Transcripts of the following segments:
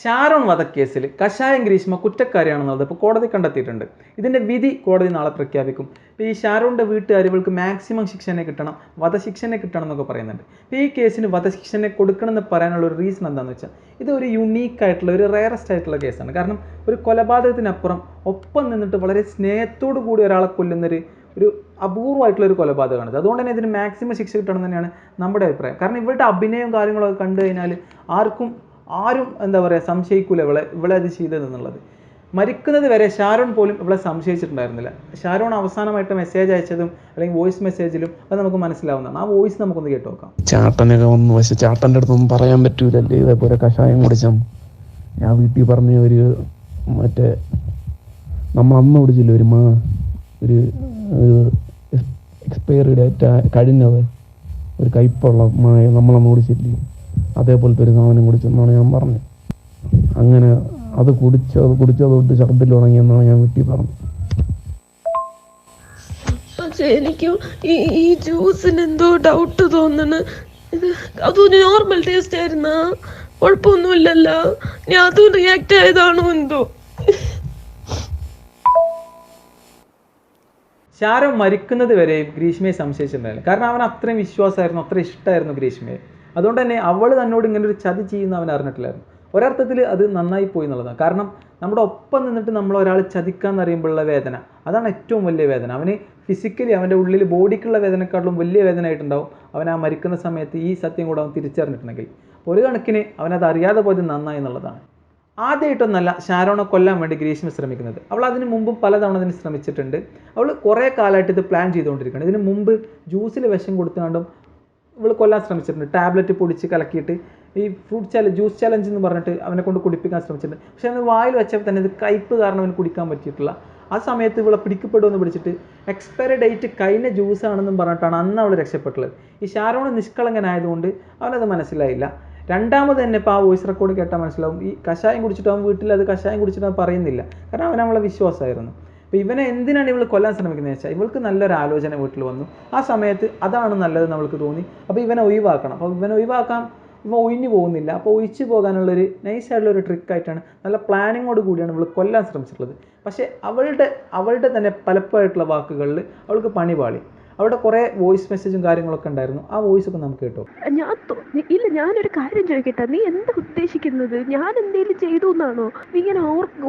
ഷാരോൺ വധക്കേസിൽ കഷായം ഗ്രീഷ്മ കുറ്റക്കാരിയാണെന്നുള്ളത് ഇപ്പോൾ കോടതി കണ്ടെത്തിയിട്ടുണ്ട്. ഇതിന്റെ വിധി കോടതി നാളെ പ്രഖ്യാപിക്കും. ഇപ്പോൾ ഈ ഷാരോണിന്റെ വീട്ടുകാർ ഇവൾക്ക് മാക്സിമം ശിക്ഷനെ കിട്ടണം വധശിക്ഷനെ കിട്ടണം എന്നൊക്കെ പറയുന്നുണ്ട്. ഇപ്പോൾ ഈ കേസിന് വധശിക്ഷനെ കൊടുക്കണമെന്ന് പറയാനുള്ള ഒരു റീസൺ എന്താണെന്ന് വെച്ചാൽ ഇത് ഒരു യുണീക്ക് ആയിട്ടുള്ള ഒരു റയറസ്റ്റ് ആയിട്ടുള്ള കേസാണ്. കാരണം ഒരു കൊലപാതകത്തിനപ്പുറം ഒപ്പം നിന്നിട്ട് വളരെ സ്നേഹത്തോടു കൂടി ഒരാളെ കൊല്ലുന്നൊരു ഒരു അപൂർവമായിട്ടുള്ള ഒരു കൊലപാതകമാണ് അതുകൊണ്ട് തന്നെ ഇതിന് മാക്സിമം ശിക്ഷ കിട്ടണം തന്നെയാണ് നമ്മുടെ അഭിപ്രായം. കാരണം ഇവരുടെ അഭിനയവും കാര്യങ്ങളൊക്കെ കണ്ടു കഴിഞ്ഞാൽ ആർക്കും ആരും എന്താ പറയുക സംശയിക്കൂല ഇവളെ ഇവളെ അത് ചെയ്തതെന്നുള്ളത്. മരിക്കുന്നത് വരെ ഷാരോൺ പോലും ഇവളെ സംശയിച്ചിട്ടുണ്ടായിരുന്നില്ല. ഷാരോൺ അവസാനമായിട്ട് മെസ്സേജ് അയച്ചതും അല്ലെങ്കിൽ വോയിസ് മെസ്സേജിലും അത് നമുക്ക് മനസ്സിലാവുന്നതാണ്. ആ വോയിസ് നമുക്കൊന്ന് കേട്ട് നോക്കാം ചാട്ടനൊക്കെ വന്നു പക്ഷെ ചാട്ടന്റെ അടുത്തൊന്നും പറയാൻ പറ്റൂലല്ലേ? ഇതേപോലെ കഷായം കുടിച്ചാൽ ഞാൻ വീട്ടിൽ പറഞ്ഞ ഒരു മറ്റേ നമ്മൾ അന്ന് കുടിച്ചില്ല ഒരു മാ ഒരു എക്സ്പയറി ഡേറ്റ് കഴിഞ്ഞത്. ഒരു കയ്പുള്ള മായ നമ്മളന്ന് കുടിച്ചില്ലേ? അതേപോലത്തെ ഒരു സാധനം കുടിച്ചെന്നാണ് ഞാൻ പറഞ്ഞത്. അങ്ങനെ അത് കുടിച്ച കുടിച്ചത് തൊട്ട് ഛർദ്ദിൽ ഉണങ്ങിയെന്നാണ് ഞാൻ വീട്ടിൽ പറഞ്ഞത്. പക്ഷെ എനിക്ക് ഈ ഈ ജ്യൂസിന് എന്തോ ഡൗട്ട് തോന്നണ് ഇത് അതൊരു നോർമൽ ടേസ്റ്റ് ആയിരുന്ന? കുഴപ്പമൊന്നുമില്ലല്ലോ. ഞാൻ അതും റിയാക്ട് ആയതാണോ എന്തോ? ഷാരോൺ മരിക്കുന്നത് വരെയും ഗ്രീഷ്മയെ സംശയിച്ചിട്ടുണ്ടായിരുന്നു കാരണം അവൻ അത്രയും വിശ്വാസമായിരുന്നു അത്ര ഇഷ്ടമായിരുന്നു ഗ്രീഷ്മയെ. അതുകൊണ്ട് തന്നെ അവൾ തന്നോട് ഇങ്ങനെ ഒരു ചതി ചെയ്യുന്ന അവൻ അറിഞ്ഞിട്ടില്ലായിരുന്നു. ഒരർത്ഥത്തിൽ അത് നന്നായി പോയി എന്നുള്ളതാണ്. കാരണം നമ്മുടെ ഒപ്പം നിന്നിട്ട് നമ്മൾ ഒരാൾ ചതിക്കാന്ന് അറിയുമ്പോഴുള്ള വേദന അതാണ് ഏറ്റവും വലിയ വേദന. അവന് ഫിസിക്കലി അവന്റെ ഉള്ളിൽ ബോഡിക്കുള്ള വേദനക്കാട്ടിലും വലിയ വേദന ആയിട്ടുണ്ടാവും അവൻ ആ മരിക്കുന്ന സമയത്ത് ഈ സത്യം കൂടെ അവൻ തിരിച്ചറിഞ്ഞിട്ടുണ്ടെങ്കിൽ. ഒരു കണക്കിന് അവനത് അറിയാതെ പോയത് നന്നായി എന്നുള്ളതാണ്. ആദ്യമായിട്ടൊന്നല്ല ഷാരോണെ കൊല്ലാൻ വേണ്ടി ഗ്രീഷ്മ ശ്രമിക്കുന്നത്. അവൾ അതിന് മുമ്പും പലതവണ അതിന് ശ്രമിച്ചിട്ടുണ്ട്. അവൾ കുറേ കാലമായിട്ട് ഇത് പ്ലാൻ ചെയ്തുകൊണ്ടിരിക്കുകയാണ്. ഇതിന് മുമ്പ് ജ്യൂസിൽ വിഷം കൊടുത്തുകൊണ്ടും ഇവൾ കൊല്ലാൻ ശ്രമിച്ചിട്ടുണ്ട്. ടാബ്ലറ്റ് പൊടിച്ച് കലക്കിയിട്ട് ഈ ഫ്രൂട്ട് ചാലഞ്ച് ജ്യൂസ് ചാലഞ്ച് എന്ന് പറഞ്ഞിട്ട് അവനെ കൊണ്ട് കുടിപ്പിക്കാൻ ശ്രമിച്ചിട്ടുണ്ട്. പക്ഷേ അവന് വായിൽ വെച്ചപ്പോൾ തന്നെ ഇത് കയ്പ്പ് കാരണം അവന് കുടിക്കാൻ പറ്റിയിട്ടില്ല. ആ സമയത്ത് ഇവളെ പിടിക്കപ്പെടുമെന്ന് പിടിച്ചിട്ട് എക്സ്പയറി ഡേറ്റ് കഴിഞ്ഞ ജ്യൂസ് ആണെന്നും പറഞ്ഞിട്ടാണ് അന്ന് അവൾ രക്ഷപ്പെട്ടുള്ളത് ഈ ഷാരോൺ നിഷ്കളങ്കനായതുകൊണ്ട് അവനത് മനസ്സിലായില്ല. രണ്ടാമത് തന്നെ ഇപ്പോൾ ആ വോയിസ് റെക്കോർഡ് കേട്ടാൽ മനസ്സിലാവും. ഈ കഷായം കുടിച്ചിട്ട് അവൻ വീട്ടിൽ അത് കഷായം കുടിച്ചിട്ട് അവൻ പറയുന്നില്ല. കാരണം അവൻ അവളെ വിശ്വാസമായിരുന്നു. അപ്പോൾ ഇവനെ എന്തിനാണ് ഇവൾ കൊല്ലാൻ ശ്രമിക്കുന്നത് വെച്ചാൽ ഇവൾക്ക് നല്ലൊരു ആലോചന വീട്ടിൽ വന്നു. ആ സമയത്ത് അതാണ് നല്ലത് നമ്മൾക്ക് തോന്നി. അപ്പോൾ ഇവനെ ഒഴിവാക്കണം. അപ്പോൾ ഇവനെ ഒഴിവാക്കാൻ ഇവ ഒഴിഞ്ഞു പോകുന്നില്ല. അപ്പോൾ ഒഴിച്ചു പോകാനുള്ളൊരു നൈസായിട്ടുള്ള ഒരു ട്രിക്കായിട്ടാണ് നല്ല പ്ലാനിങ്ങോട് കൂടിയാണ് ഇവൾ കൊല്ലാൻ ശ്രമിച്ചിട്ടുള്ളത്. പക്ഷേ അവളുടെ അവളുടെ തന്നെ പലപ്പോഴായിട്ടുള്ള വാക്കുകളിൽ അവൾക്ക് പണി പാളി. അവിടെ കുറേ വോയിസ് മെസ്സേജും കാര്യങ്ങളൊക്കെ ഉണ്ടായിരുന്നു. ആ വോയിസ് ഒക്കെ നമുക്ക് കേട്ടോ. ഞാൻ ഇല്ല ഞാനൊരു കാര്യം ചോദിക്കട്ടെ? നീ എന്താ ഉദ്ദേശിക്കുന്നത്? ഞാൻ എന്തെങ്കിലും ചെയ്തു എന്നാണോ? നീ ഇങ്ങനെ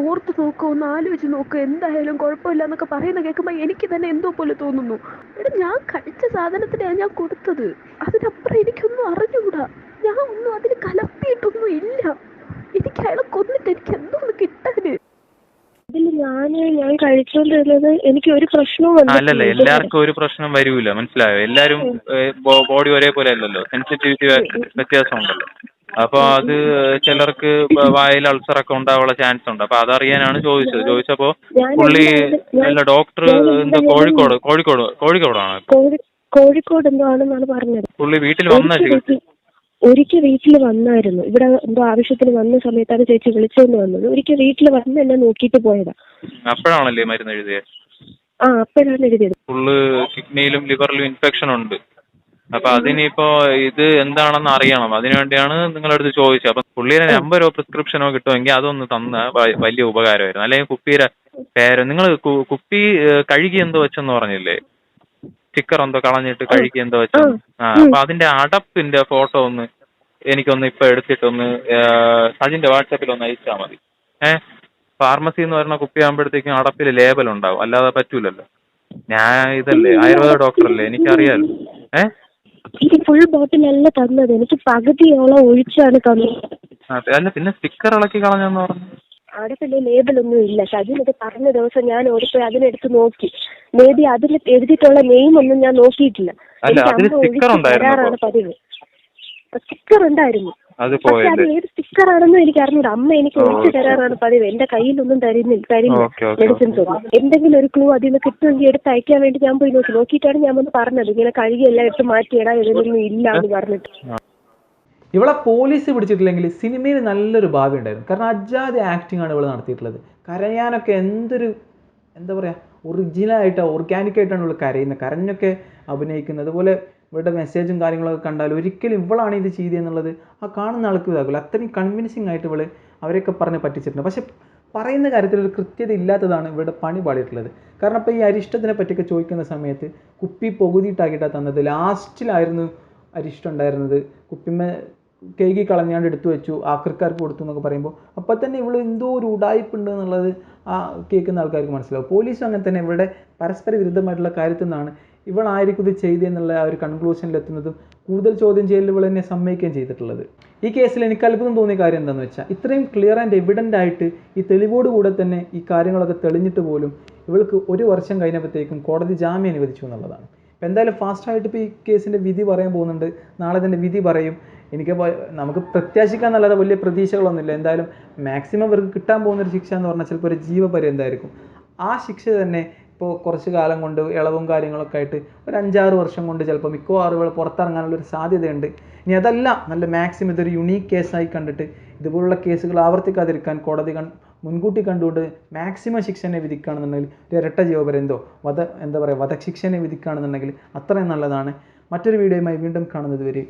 ഓർത്ത് നോക്കോ ഒന്ന് ആലോചിച്ച് നോക്കോ എന്തായാലും കുഴപ്പമില്ല എന്നൊക്കെ പറയുന്ന കേൾക്കുമ്പോൾ എനിക്ക് തന്നെ എന്തോ പോലെ തോന്നുന്നു. എടാ ഞാൻ കഴിച്ച സാധനത്തിനാണ് ഞാൻ കൊടുത്തത്. അതിനപ്പുറം എനിക്കൊന്നും അറിഞ്ഞുകൂടാ ഞാൻ ഒന്നും അതിന് കലർത്തിയിട്ടൊന്നും ഇല്ല. എനിക്ക് അയാളെ കൊന്നിട്ട് എനിക്ക് എന്തോന്ന് കിട്ടാന് ഞാൻ ഞാൻ കഴിച്ചോണ്ടിരുന്നത് എനിക്ക് ഒരു പ്രശ്നവും അല്ലല്ല എല്ലാവർക്കും ഒരു പ്രശ്നം വരൂല മനസ്സിലായോ? എല്ലാരും ബോഡി ഒരേപോലെ അല്ലല്ലോ സെൻസിറ്റിവിറ്റി വ്യത്യാസം ഉണ്ടല്ലോ അപ്പൊ അത് ചിലർക്ക് വായിൽ അൾസർ ഒക്കെ ഉണ്ടാവാനുള്ള ചാൻസ് ഉണ്ട്. അപ്പൊ അതറിയാനാണ് ചോദിച്ചത്. ചോദിച്ചപ്പോ പുള്ളി അല്ല ഡോക്ടർ എന്താ കോഴിക്കോട് കോഴിക്കോട് കോഴിക്കോടാണ്. കോഴി കോഴിക്കോട് എന്തോ ആണെന്നാണ് പറഞ്ഞത്. പുള്ളി വീട്ടിൽ വന്ന ഒരിക്കൽ വീട്ടിൽ വന്നായിരുന്നു. ഇവിടെ എന്തോ ആവശ്യത്തിന് വന്ന സമയത്താണ് ചേച്ചി വിളിച്ചോണ്ട് വന്നത്. ഒരിക്കൽ വീട്ടിൽ വന്ന് എന്നെ നോക്കിയിട്ട് പോയതാ. അപ്പോഴാണല്ലേ മരുന്ന് എഴുതിയത് ആ അപ്പോഴാണ് എഴുതിയത്. ഫുള്ള് കിഡ്നിയിലും ലിവറിലും ഇൻഫെക്ഷൻ ഉണ്ട്. അപ്പൊ അതിനിപ്പോ ഇത് എന്താണെന്ന് അറിയണം. അതിനുവേണ്ടിയാണ് നിങ്ങളടുത്ത് ചോദിച്ചത്. അപ്പൊ പുള്ളിയുടെ നമ്പരോ പ്രിസ്ക്രിപ്ഷനോ കിട്ടുമെങ്കിൽ അതൊന്ന് തന്ന വലിയ ഉപകാരമായിരുന്നു. അല്ലെങ്കിൽ കുപ്പിയുടെ പേര് നിങ്ങൾ കുപ്പി കഴുകി എന്തോ വെച്ചെന്ന് പറഞ്ഞില്ലേ? സ്റ്റിക്കർ എന്തോ കളഞ്ഞിട്ട് കഴുകി എന്തോ വെച്ചു. ആ അപ്പൊ അതിന്റെ അടപ്പിന്റെ ഫോട്ടോ ഒന്ന് എനിക്കൊന്ന് ഇപ്പൊ എടുത്തിട്ടൊന്ന് സജിന്റെ വാട്സാപ്പിൽ ഒന്ന് അയച്ചാൽ മതി. ഏഹ് ഫാർമസി എന്ന് പറയുന്ന കുപ്പിയാകുമ്പോഴത്തേക്കും അടപ്പിൽ ലേബൽ ഉണ്ടാവും. അല്ലാതെ പറ്റൂലല്ലോ. ഞാൻ ഇതല്ലേ ആയുർവേദ ഡോക്ടറല്ലേ എനിക്കറിയാലോ. ഏഹ് എനിക്ക് ഫുൾ ബോട്ടിലല്ല തന്നത്. എനിക്ക് പകുതിയോളം ഒഴിച്ചാണ് തന്നത്. അല്ല പിന്നെ സ്റ്റിക്കർ ഇളക്കി കളഞ്ഞെന്ന് പറഞ്ഞു. അവിടെ പിന്നെ ലേബലൊന്നും ഇല്ല. ഷജിൻ ഇത് പറഞ്ഞ ദിവസം ഞാൻ ഓടിപ്പോയി അതിനെടുത്ത് നോക്കി. മേ ബി അതിൽ എഴുതിയിട്ടുള്ള നെയിം ഒന്നും ഞാൻ നോക്കിയിട്ടില്ല. എനിക്ക് അമ്മ തരാറാണ് പതിവ്. സ്റ്റിക്കർ ഉണ്ടായിരുന്നു. പക്ഷെ അത് ഏത് സ്റ്റിക്കർ ആണെന്നും എനിക്ക് അറിഞ്ഞൂടാ അമ്മ എനിക്ക് ഒഴിച്ചു തരാറാണ് പതിവ്. എന്റെ കയ്യിലൊന്നും തരുന്നില്ല തരില്ല ഓക്കെ, മെഡിസിൻസ് ഒന്നും. എന്തെങ്കിലും ഒരു ക്ലൂ അതിൽ നിന്ന് കിട്ടുമെങ്കിൽ എടുത്ത് അയക്കാൻ വേണ്ടി ഞാൻ പോയി നോക്കി. നോക്കിയിട്ടാണ് ഞാൻ വന്ന് പറഞ്ഞത്. ഇങ്ങനെ കഴുകി എല്ലാം എടുത്ത് മാറ്റിയിടാൻ ഇതൊന്നും ഇല്ല എന്ന് പറഞ്ഞിട്ട് ഇവളെ പോലീസ് പിടിച്ചിട്ടില്ലെങ്കിൽ സിനിമയിൽ നല്ലൊരു ഭാവി ഉണ്ടായിരുന്നു. കാരണം അജാതി ആക്ടിംഗ് ആണ് ഇവൾ നടത്തിയിട്ടുള്ളത്. കരയാനൊക്കെ എന്തൊരു എന്താ പറയുക ഒറിജിനലായിട്ട് ഓർഗാനിക് ഓർഗാനിക്കായിട്ടാണ് ഇവൾ കരയുന്നത്. കരഞ്ഞൊക്കെ അഭിനയിക്കുന്നത്. അതുപോലെ ഇവളുടെ മെസ്സേജും കാര്യങ്ങളൊക്കെ കണ്ടാൽ ഒരിക്കലും ഇവളാണ് ഇത് ചെയ്തതെന്നുള്ളത് ആ കാണുന്ന ആൾക്ക് ഇതാകില്ല. അത്രയും കൺവിൻസിങ് ആയിട്ട് ഇവൾ അവരെയൊക്കെ പറഞ്ഞ് പറ്റിച്ചിട്ടുണ്ട്. പക്ഷേ പറയുന്ന കാര്യത്തിൽ ഒരു കൃത്യത ഇല്ലാത്തതാണ് ഇവിടെ പണി പാടിയിട്ടുള്ളത് കാരണം ഇപ്പോൾ ഈ അരിഷ്ടത്തിനെ പറ്റിയൊക്കെ ചോദിക്കുന്ന സമയത്ത് കുപ്പി പൊകുതിയിട്ടാക്കിയിട്ടാണ് തന്നത്. ലാസ്റ്റിലായിരുന്നു അരിഷ്ടം ഉണ്ടായിരുന്നത്. കുപ്പിമേ കേകി കളഞ്ഞാണ്ട് എടുത്തു വെച്ചു ആക്രിക്കാർക്ക് കൊടുത്തു എന്നൊക്കെ പറയുമ്പോൾ അപ്പോൾ തന്നെ ഇവൾ എന്തോ ഒരു ഉടായ്പുണ്ട് എന്നുള്ളത് ആ കേൾക്കുന്ന ആൾക്കാർക്ക് മനസ്സിലാവും. പോലീസ് അങ്ങനെ തന്നെ ഇവരുടെ പരസ്പര വിരുദ്ധമായിട്ടുള്ള കാര്യത്തിൽ നിന്നാണ് ഇവളായിരിക്കും ഇത് ചെയ്തതെന്നുള്ള ആ ഒരു കൺക്ലൂഷനിലെത്തുന്നതും കൂടുതൽ ചോദ്യം ചെയ്യലിൽ ഇവൾ എന്നെ സമ്മതിക്കുകയും ചെയ്തിട്ടുള്ളത്. ഈ കേസിൽ എനിക്ക് അത്ഭുതം തോന്നിയ കാര്യം എന്താണെന്ന് വെച്ചാൽ ഇത്രയും ക്ലിയർ ആൻഡ് എവിഡന്റ് ആയിട്ട് ഈ തെളിവോട് കൂടെ തന്നെ ഈ കാര്യങ്ങളൊക്കെ തെളിഞ്ഞിട്ട് പോലും ഇവൾക്ക് ഒരു വർഷം കഴിഞ്ഞപ്പോഴത്തേക്കും കോടതി ജാമ്യം അനുവദിച്ചു എന്നുള്ളതാണ്. എന്തായാലും ഫാസ്റ്റായിട്ട് ഇപ്പോൾ ഈ കേസിന്റെ വിധി പറയാൻ പോകുന്നുണ്ട്. നാളെ തന്നെ വിധി പറയും. എനിക്ക് നമുക്ക് പ്രത്യാശിക്കാൻ പ്രത്യാശിക്കാന്നല്ലാതെ വലിയ പ്രതീക്ഷകളൊന്നുമില്ല. എന്തായാലും മാക്സിമം ഇവർക്ക് കിട്ടാൻ പോകുന്ന ഒരു ശിക്ഷ എന്ന് പറഞ്ഞാൽ ചിലപ്പോൾ ഒരു ജീവപര്യന്തമായിരിക്കും ആ ശിക്ഷ തന്നെ ഇപ്പോൾ കുറച്ച് കാലം കൊണ്ട് ഇളവും കാര്യങ്ങളൊക്കെ ആയിട്ട് ഒരു അഞ്ചാറ് വർഷം കൊണ്ട് ചിലപ്പോൾ മിക്കവാറും പുറത്തിറങ്ങാനുള്ള ഒരു സാധ്യതയുണ്ട്. ഇനി അതല്ല നല്ല മാക്സിമം ഇതൊരു യുണീക്ക് കേസായി കണ്ടിട്ട് ഇതുപോലുള്ള കേസുകൾ ആവർത്തിക്കാതിരിക്കാൻ കോടതി മുൻകൂട്ടി കണ്ടുകൊണ്ട് മാക്സിമം ശിക്ഷനെ വിധിക്കുകയാണെന്നുണ്ടെങ്കിൽ ഒരു ഇരട്ട ജീവപര്യന്തോ വധ എന്താ പറയുക വധശിക്ഷനെ വിധിക്കുകയാണെന്നുണ്ടെങ്കിൽ അത്രയും നല്ലതാണ്. മറ്റൊരു വീഡിയോയുമായി വീണ്ടും കാണുന്നത് വരെ